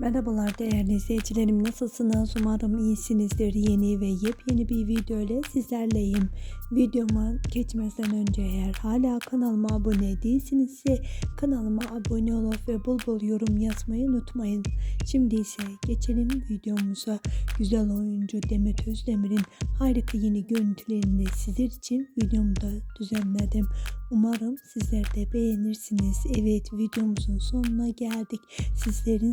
Merhabalar değerli izleyicilerim nasılsınız? Umarım iyisinizdir. Yeni ve yepyeni bir video ile sizlerleyim. Videoma geçmeden önce eğer hala kanalıma abone değilsinizse kanalıma abone olup ve bol bol yorum yazmayı unutmayın. Şimdi ise geçelim videomuza. Güzel oyuncu Demet Özdemir'in harika yeni görüntülerini sizler için videomda düzenledim. Umarım sizler de beğenirsiniz. Evet videomuzun sonuna geldik. Sizlerin